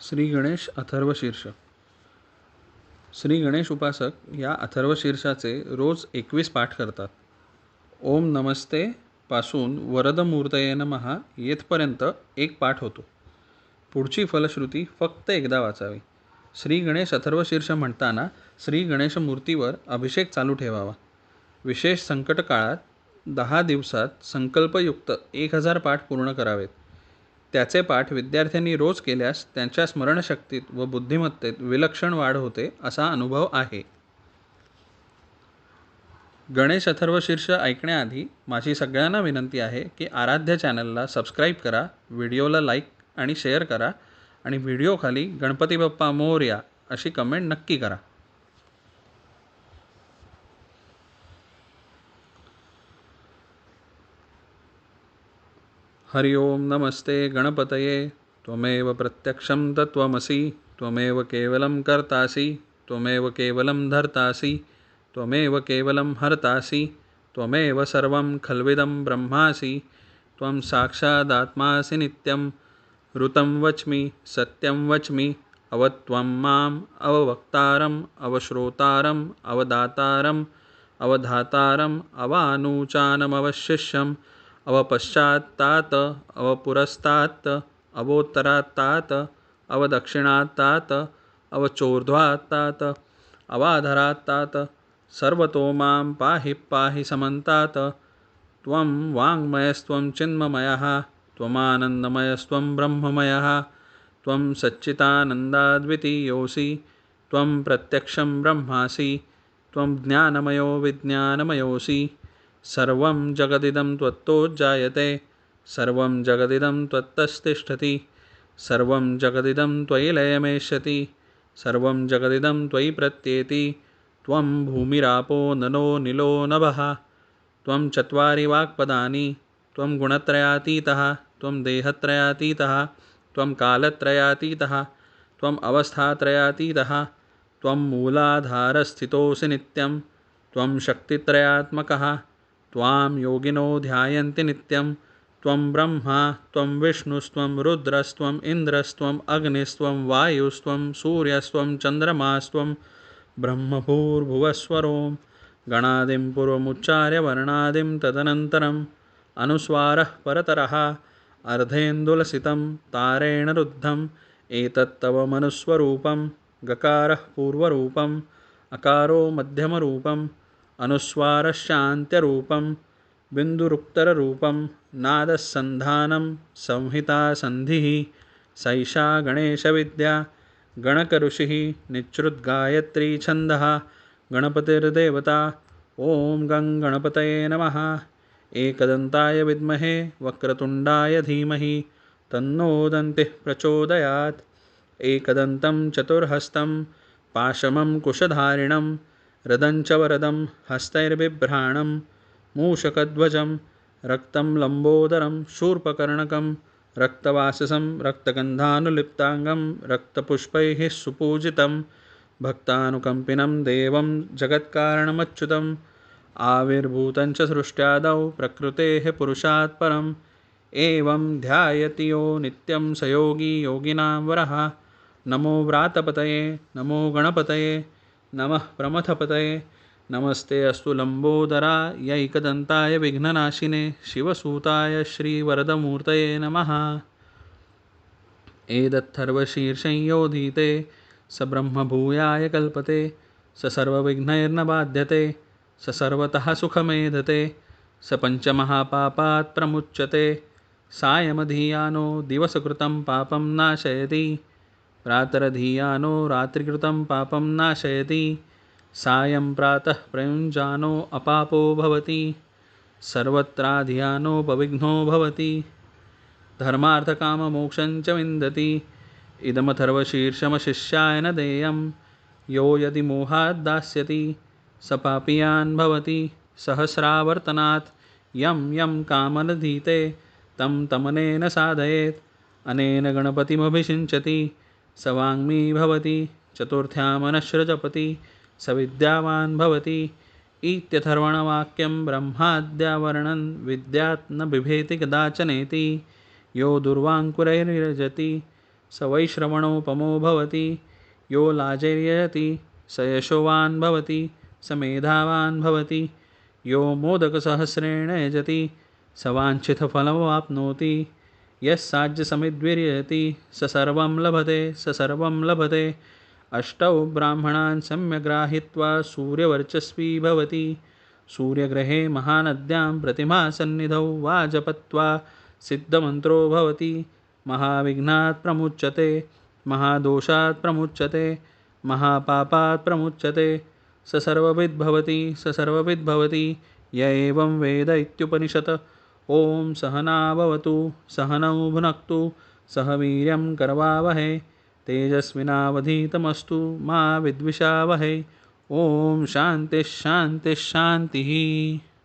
श्री गणेश अथर्व श्री गणेश उपासक या अथर्व शीर्षाचे रोज एकवीस पाठ करतात. ओम नमस्ते पासून वरदमूर्तये महा येथपर्यंत एक पाठ होतो. पुढची फलश्रुती फक्त एकदा वाचावी. श्री गणेश अथर्व शीर्ष म्हणताना श्री गणेश मूर्तीवर अभिषेक चालू ठेवावा. विशेष संकट काळात दहा दिवसात संकल्पयुक्त एक हजार पाठ पूर्ण करावेत. त्याचे पाठ विद्यार्थ्यांनी रोज केल्यास त्यांच्या स्मरणशक्तीत व बुद्धिमत्तेत विलक्षण वाढ होते असा अनुभव आहे. गणेश अथर्व शीर्ष ऐकण्याआधी माझी सगळ्यांना विनंती आहे की आराध्य चॅनलला सबस्क्राईब करा व्हिडिओला लाईक आणि शेअर करा आणि व्हिडिओखाली गणपती बाप्पा मोर्या अशी कमेंट नक्की करा. हरि ओम नमस्ते गणपतये। त्वमेव प्रत्यक्षं तत्त्वमसि। त्वमेव केवलं कर्तासि। त्वमेव केवलं धर्तासि। त्वमेव केवलं हर्तासि। त्वमेव सर्वं खल्विदं ब्रह्मासि। त्वं साक्षादात्मासि नित्यं। ऋतं वच्मि, सत्यं वच्मि। अवत्वं माम् अववक्तारम्, अवश्रोतारम्, अवदातारम्, अवधातारम्, अवानूचानमवशिष्यम्। अवपश्चात्तात, अवपुरस्तात्, अवोत्तरात्तात, अवदक्षिणात्तात, अवचोर्ध्वात्तात, अवाधरात्तात सर्वतो माँ पाहि पाहि समन्तात्, त्वं वाङ्मयस्त्वं चिन्मयः त्वमानन्दमयस्त्वं ब्रह्ममयः, त्वं सच्चिदानन्दाद्वितीयोऽसि, त्वं प्रत्यक्षं ब्रह्मासि, त्वं ज्ञानमयो विज्ञानमयोऽसि सर्वं जगदिदं जायते, सर्वं जगदिदं त्वत्तस्तिष्ठति, सर्वं जगदिदं त्वयि लयमेष्यति, सर्वं प्रत्येति, त्वं भूमिरापो ननो निलो नभः, त्वं चत्वारि वाक्पदानि, त्वं गुणत्रयातीतः, त्वं देहत्रयातीतः, त्वं कालत्रयातीतः त्वम् अवस्थात्रयातीतः, त्वं मूलाधारस्थितोऽसि नित्यं, त्वं शक्तित्रयात्मकः त्वां योगिनो ध्यायन्ति नित्यं। त्वं ब्रह्मा त्वं विष्णुस्त्वं रुद्रस्त्वम् इन्द्रस्त्वम् अग्निस्त्वं वायुस्त्वं सूर्यस्त्वं चन्द्रमास्त्वं ब्रह्मभूर्भुवस्वरों गणादिं पूर्वमुच्चार्य वर्णादिं तदनन्तरम् अनुस्वारः परतरः। अर्धेन्दुलसितं तारेण रुद्धम् एतत्तव मनुस्वरूपं गकारः पूर्वरूपम् अकारो मध्यमरूपम् अनुस्वारश्चान्त्यरूपं बिन्दुरुक्तररूपं नादस्सन्धानं संहितासन्धिः सैषा गणेशविद्या गणकऋषिः निच्छ्रुद्गायत्री छन्दः गणपतिर्देवता ॐ गं गणपतये नमः। एकदन्ताय विद्महे वक्रतुण्डाय धीमहि तन्नो दन्तिः प्रचोदयात्। एकदन्तं चतुर्हस्तं पाशमं कुशधारिणं रदञ्च वरदं हस्तैर्बिभ्राणं मूषकध्वजं रक्तं लम्बोदरं शूर्पकर्णकं रक्तवाससं रक्तगन्धानुलिप्ताङ्गं रक्तपुष्पैः सुपूजितं भक्तानुकम्पिनं देवं जगत्कारणमच्युतम् आविर्भूतञ्च सृष्ट्यादौ प्रकृतेः पुरुषात् परम्। एवं ध्यायति यो नित्यं स योगी योगिनां वरः। नमो व्रातपतये नमो गणपतये नमः प्रमथपतये। नमस्ते अस्तु लम्बोदराय एकदन्ताय विघ्ननाशिने शिवसूताय श्रीवरदमूर्तये नमः। एदत्थर्वशीर्षंयोधीते स ब्रह्मभूयाय कल्पते स सर्वविघ्नैर्न बाध्यते स सर्वतः सुखमेधते स पञ्चमहापापात् प्रमुच्यते, सायमधीयानो दिवसकृतं पापं नाशयति। प्रातरधीयानो रात्रिकृतं पापं नाशयति। सायं प्रातः प्रयुञ्जानो अपापो भवति। सर्वत्राधियानोपविघ्नो भवति। धर्मार्थकाममोक्षं च विन्दति। इदमथर्वशीर्षमशिष्याय न देयं यो यदि मोहात् दास्यति स पापीयान् भवति। सहस्रावर्तनात् यं यं कामनधीते तं तमनेन साधयेत्। अनेन गणपतिमभिषिञ्चति स वाङ्मी भवति, चतुर्थ्यामनश्रजपति स विद्यावान् भवति। इत्यथर्वणवाक्यं ब्रह्माद्यावर्णन् विद्यात् न बिभेति कदाचनेति यो दुर्वाङ्कुरैर्यजति, स वै श्रवणोपमो भवति। यो लाजैर्यजति, स यशोवान् भवति, स मेधावान् भवति। यो मोदकसहस्रेण यजति, स वाञ्छितफलमवाप्नोति। यः साज्यसमिद्विर्यजति स सर्वं लभते, स सर्वं लभते। अष्टौ ब्राह्मणान् सम्यग्राहित्वा सूर्यवर्चस्वी भवति। सूर्यग्रहे महानद्यां प्रतिमासन्निधौ वा जपत्वा सिद्धमन्त्रो भवति। महाविघ्नात् प्रमुच्यते, महादोषात् प्रमुच्यते, महापापात् प्रमुच्यते। स सर्वविद्भवति स सर्वविद्भवति य एवं वेद इत्युपनिषत्। ॐ सहना भवतु, सहनौ भुनक्तु, सह वीर्यं करवावहै, तेजस्विनावधीतमस्तु, मा विद्विषावहै। ॐ शान्तिः शान्तिः शान्तिः।